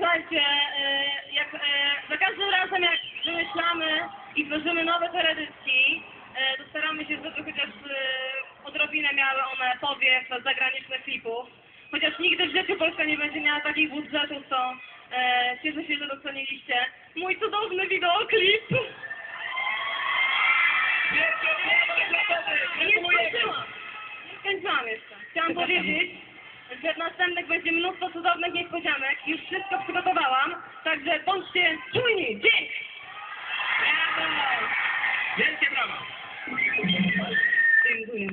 Słuchajcie, e, jak, e, za każdym razem jak wymyślamy i tworzymy nowe teledyski, e, to staramy się, żeby chociaż e, odrobinę miały one powiew zagranicznych klipów. Chociaż nigdy w życiu Polska nie będzie miała takich budżetów, to e, cieszę się, że doceniliście mój cudowny wideoklip. Nie skończyłam. Nie skończyłam jeszcze. Chciałam powiedzieć, że w następnych będzie mnóstwo cudownych niespodzianek. Już wszystko przygotowałam, także bądźcie czujni! Dzięki! Brawo! Wielkie brawa! Dziękuję.